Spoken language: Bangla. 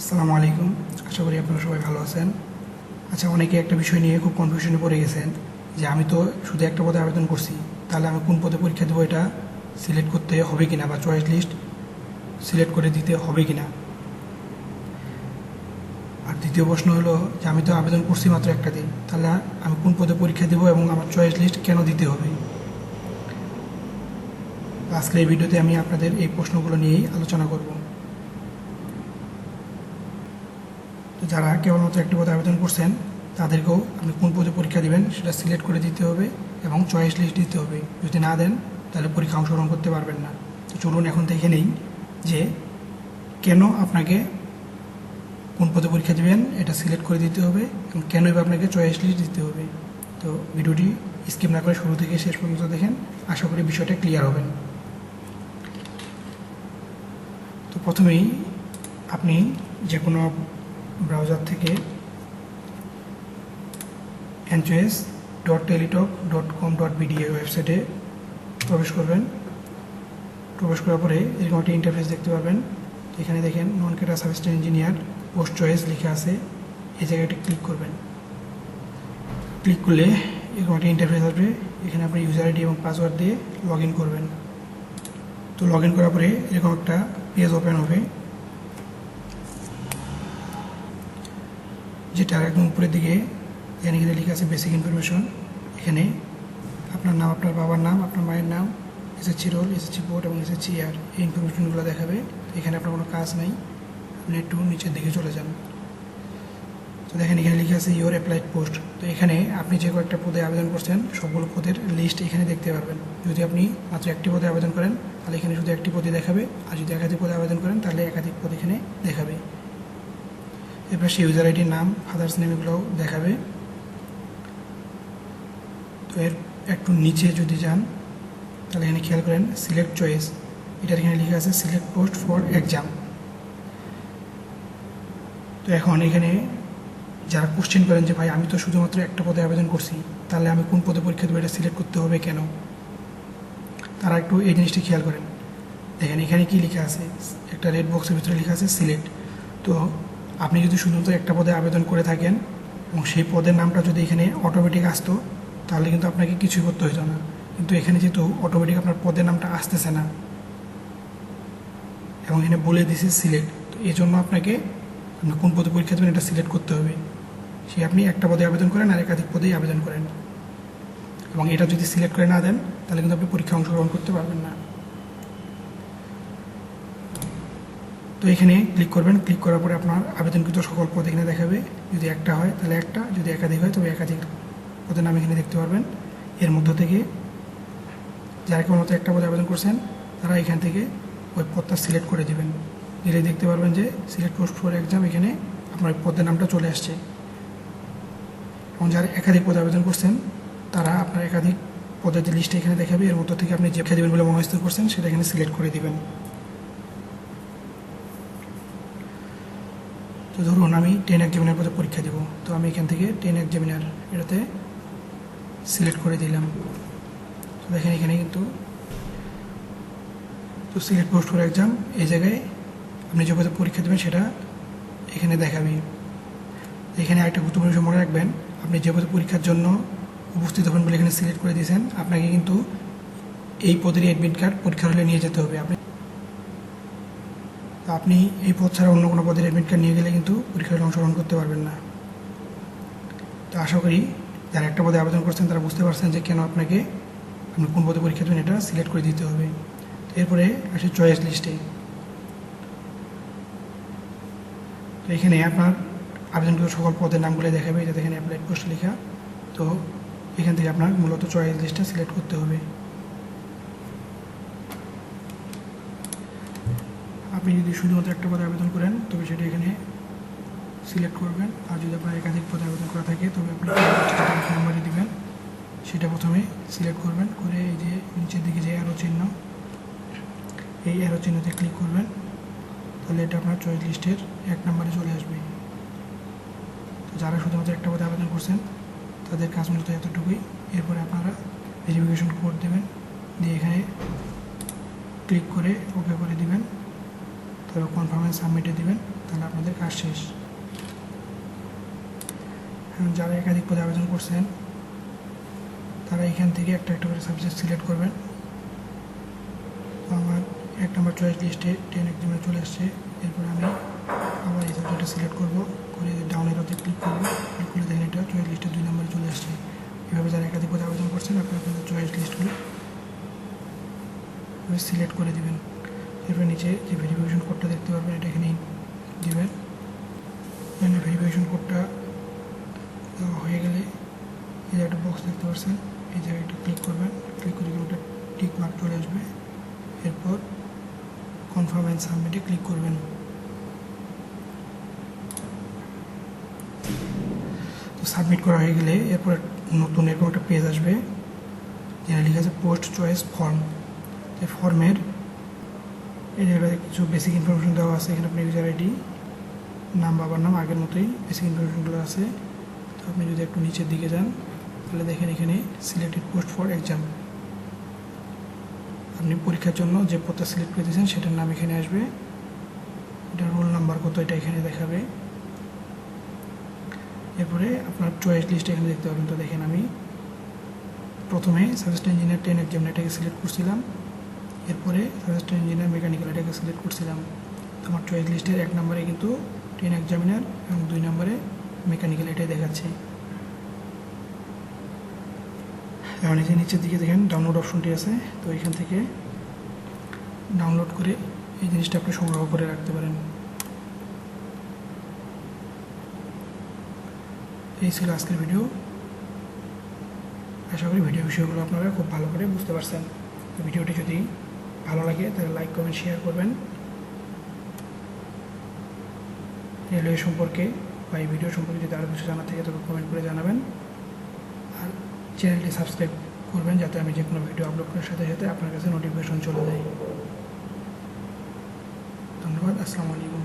আসসালামু আলাইকুম। আশা করি আপনারা সবাই ভালো আছেন। আচ্ছা অনেকে একটা বিষয় নিয়ে খুব কনফিউশনে পড়ে গেছেন যে আমি তো শুধু একটা পদে আবেদন করছি, তাহলে আমি কোন পদে পরীক্ষা দেবো এটা সিলেক্ট করতে হবে কিনা বা চয়েস লিস্ট সিলেক্ট করে দিতে হবে কিনা? আর দ্বিতীয় প্রশ্ন হলো যে আমি তো আবেদন করছি মাত্র একটা দিন, তাহলে আমি কোন পদে পরীক্ষা দেবো এবং আমার চয়েস লিস্ট কেন দিতে হবে? আজকের এই ভিডিওতে আমি আপনাদের এই প্রশ্নগুলো নিয়েই আলোচনা করব। তো যারা কেবলমাত্র একটি পদে আবেদন করছেন, তাদেরকেও আপনি কোন পদে পরীক্ষা দিবেন সেটা সিলেক্ট করে দিতে হবে এবং চয়েস লিস্ট দিতে হবে। যদি না দেন, তাহলে পরীক্ষা অংশগ্রহণ করতে পারবেন না। তো চলুন এখন দেখে নেই যে কেন আপনাকে কোন পদে পরীক্ষা দিবেন, এটা সিলেক্ট করে দিতে হবে এবং কেন বা আপনাকে চয়েস লিস্ট দিতে হবে। তো ভিডিওটি স্কিপ না করে শুরু থেকে শেষ পর্যন্ত দেখেন, আশা করি বিষয়টা ক্লিয়ার হবেন। তো প্রথমেই আপনি যে কোনো ব্রাউজার থেকে এনচোএস dot Teletalk dot com dot BD ওয়েবসাইটে প্রবেশ করবেন। প্রবেশ করার পরে এরকম একটি ইন্টারফেস দেখতে পাবেন এখানে দেখেন non cadre sub assistant engineer post choice লেখা আছে। এই জায়গাটি ক্লিক করবেন। ক্লিক করলে এরকম একটা ইন্টারফেস আসবে। এখানে আপনি ইউজার আইডি এবং পাসওয়ার্ড দিয়ে লগ করবেন। তো লগ করার পরে এরকম একটা পেজ ওপেন হবে। যেটা একদম উপরের দিকে, এখানে এখানে লেখা আছে বেসিক ইনফরমেশন এখানে আপনার নাম, আপনার বাবার নাম, আপনার মায়ের নাম এসএসসি রোল এসএসসি বোর্ড এবং এসএসসি ইয়ার এই ইনফরমেশনগুলো দেখাবে। এখানে আপনার কোনো কাজ নেই। আপনি একটু নিচের দিকে চলে যান। তো দেখেন, এখানে লিখে আছে ইওর অ্যাপ্লাইড পোস্ট তো এখানে আপনি যে কয়েকটা পদে আবেদন করছেন সবগুলো পদের লিস্ট এখানে দেখতে পারবেন। যদি আপনি মাত্র একটি পদে আবেদন করেন, তাহলে এখানে শুধু একটি পদে দেখাবে। আর যদি একাধিক পদে আবেদন করেন, তাহলে একাধিক পদ এখানে দেখাবে। এরপর সেই ইউজার আইডির নাম ফাদার্স নেম দেখাবে। তো এর একটু নিচে যদি যান, তাহলে এখানে খেয়াল করেন সিলেক্ট চয়েস এটার এখানে লেখা আছে সিলেক্ট পোস্ট ফর এক্সাম তো এখন এখানে যারা কোশ্চেন করেন যে, ভাই, আমি তো শুধুমাত্র একটা পদে আবেদন করছি, তাহলে আমি কোন পদে পরীক্ষা দেবো? এটা সিলেক্ট করতে হবে কেন? তারা একটু এই জিনিসটি খেয়াল করেন। দেখেন এখানে কি লেখা আছে, একটা রেড বক্সের ভিতরে লেখা আছে সিলেক্ট তো আপনি যদি শুধুমাত্র একটা পদে আবেদন করে থাকেন এবং সেই পদের নামটা যদি এখানে অটোমেটিক আসতো, তাহলে কিন্তু আপনাকে কিছুই করতে হতো না। কিন্তু এখানে যেহেতু অটোমেটিক আপনার পদের নামটা আসতেছে না, এবং এখানে বলে দিছে সিলেক্ট তো এই জন্য আপনাকে আপনি কোন পদে পরীক্ষা দেবেন এটা সিলেক্ট করতে হবে। সে আপনি একটা পদে আবেদন করেন আর একাধিক পদেই আবেদন করেন। এবং এটা যদি সিলেক্ট করে না দেন, তাহলে কিন্তু আপনি পরীক্ষা অংশগ্রহণ করতে পারবেন না। তো এখানে ক্লিক করবেন ক্লিক করার পরে আপনার আবেদনকৃত সকল পদ এখানে দেখাবে। যদি একটা হয়, তাহলে একটা, যদি একাধিক হয়, তবে একাধিক পদের নাম এখানে দেখতে পারবেন। এর মধ্য থেকে যারা কেবলমাত্র একটা পদে আবেদন করছেন, তারা এখান থেকে ওই পদটা সিলেক্ট করে দেবেন। দিলে দেখতে পারবেন যে সিলেক্ট পোস্ট ফর এক্সাম এখানে আপনার ওই পদের নামটা চলে আসছে। এবং যারা একাধিক পদে আবেদন করছেন, তারা আপনার একাধিক পদের যে লিস্টে এখানে দেখাবে, এর মধ্য থেকে আপনি যে দেবেন বলে মনস্থির করছেন, সেটা এখানে সিলেক্ট করে দিবেন। তো ধরুন আমি টেন এক্সামিনার পথে পরীক্ষা দেবো। তো আমি এখান থেকে টেন এক্সামিনার এটাতে সিলেক্ট করে দিলাম। তো দেখেন এখানে কিন্তু তো সিলেক্ট পোস্ট ফর এক্সাম এই জায়গায় আপনি যে পথে পরীক্ষা দেবেন সেটা এখানে দেখাবে। এখানে একটা গুরুত্বপূর্ণ বিষয় মনে রাখবেন, আপনি যে পদে পরীক্ষার জন্য উপস্থিত হবেন বলে এখানে সিলেক্ট করে দিয়েছেন, আপনাকে কিন্তু এই পদেরই অ্যাডমিট কার্ড পরীক্ষার হলে নিয়ে যেতে হবে। আপনি আপনি এই পদ ছাড়া অন্য কোনো পদের অ্যাডমিট কার্ড নিয়ে গেলে কিন্তু পরীক্ষায় অংশগ্রহণ করতে পারবেন না। তো আশা করি যারা একটা পদে আবেদন করছেন তারা বুঝতে পারছেন যে কেন আপনাকে আপনি কোন পদে পরীক্ষা দেবেন এটা সিলেক্ট করে দিতে হবে। এরপরে আসি চয়েস লিস্টে তো এখানে আপনার আবেদনকৃত সকল পদের নামগুলো দেখাবে এটা এখানে অ্যাপ্লাইড পোস্ট লেখা। তো এখান থেকে আপনার মূলত চয়েস লিস্টটা সিলেক্ট করতে হবে। আপনি যদি শুধুমাত্র একটা পদে আবেদন করেন, তবে সেটা এখানে সিলেক্ট করবেন। আর যদি আপনার একাধিক পদে আবেদন করা থাকে, তবে আপনি নাম্বারে দিবেন। সেটা প্রথমে সিলেক্ট করবেন, করে এই যে নিচের দিকে যে অ্যারো চিহ্ন, এই অ্যারো চিহ্নতে ক্লিক করবেন। তাহলে এটা আপনার চয়েস লিস্টের এক নম্বরে চলে আসবে। তো যারা শুধুমাত্র একটা পদে আবেদন করছেন, তাদের কাজ মূলত এতটুকুই। এরপরে আপনারা ভেরিফিকেশন কোড দেবেন। দিয়ে এখানে ক্লিক করে ওকে করে দিবেন। তারপর কনফার্মেন্স সাবমিটে দিবেন, তাহলে আপনাদের কাজ শেষ। এখন যারা একাধিক পদে আবেদন করছেন, তারা এখান থেকে একটা একটা করে সাবজেক্ট সিলেক্ট করবেন। আমার এক নম্বর চয়েস লিস্টে টেন এক্সামে চলে আসছে, এরপর আমি আবার এই সাবজেক্টটা সিলেক্ট করব, করে ডাউনের ওতে ক্লিক করব ক্লিক দেখেন এটা চয়েস লিস্টে দুই নম্বরে চলে আসছে। এভাবে যারা একাধিক পদে আবেদন করছেন, আপনারা আপনাদের চয়েস লিস্টগুলো সিলেক্ট করে দিবেন। এরপর নিচে যে ভেরিফিকেশন কোডটা দেখতে পারবেন, এটা এখানে দিবেন। এখানে ভেরিফিকেশন কোডটা দেওয়া হয়ে গেলে এই যে একটা বক্স দেখতে পাচ্ছেন, এই জায়গায় একটা ক্লিক করবেন। ক্লিক করে গেলে ওটা টিক মার্ক চলে আসবে। এরপর কনফার্ম অ্যান্ড সাবমিটে ক্লিক করবেন। তো সাবমিট করা হয়ে গেলে এরপর নতুন এরকম একটা পেজ আসবে যেটা লিখে আছে পোস্ট চয়েস ফর্ম এই ফর্মের এই জায়গায় কিছু বেসিক ইনফরমেশন দেওয়া আছে এখানে আপনি ইউজার আইডি নাম বাবার নাম আগের মতোই বেসিক ইনফরমেশনগুলো আছে। তো আপনি যদি একটু নিচের দিকে যান, তাহলে দেখেন এখানে সিলেক্টেড পোস্ট ফর এক্সাম আপনি পরীক্ষার জন্য যে পদটা সিলেক্ট করে দিয়েছেন, সেটার নাম এখানে আসবে। এটা রোল নাম্বার কত এটা এখানে দেখাবে। এরপরে আপনার চয়েস লিস্ট এখানে দেখতে পাবেন। তো দেখেন আমি প্রথমে সাজেস্ট ইঞ্জিনিয়ার টেন এক্সাম এটাকে সিলেক্ট করছিলাম। এরপরে সাজেস্ট ইঞ্জিনিয়ার মেকানিক্যাল এটাকে সিলেক্ট করছিলাম। আমার চয়েস লিস্টের এক নম্বরে কিন্তু টেন এক্সামিনার এবং দুই নম্বরে মেকানিক্যাল এটাই দেখাচ্ছে। এখন এই যে নিচের দিকে দেখেন ডাউনলোড অপশনটি আছে। তো এখান থেকে ডাউনলোড করে এই জিনিসটা আপনি সংগ্রহ করে রাখতে পারেন। এই ছিল আজকের ভিডিও আশা করি ভিডিও বিষয়গুলো আপনারা খুব ভালো করে বুঝতে পারছেন। ভিডিওটি যদি ভালো লাগে, তাহলে লাইক কমেন্ট শেয়ার করবেন। রেলওয়ে সম্পর্কে বা এই ভিডিও সম্পর্কে যদি আরও কিছু জানা থাকে তবে কমেন্ট করে জানাবেন। আর চ্যানেলটি সাবস্ক্রাইব করবেন, যাতে আমি যে কোনো ভিডিও আপলোড করার সাথে সাথে আপনার কাছে নোটিফিকেশন চলে যায়। ধন্যবাদ, আসসালামু আলাইকুম।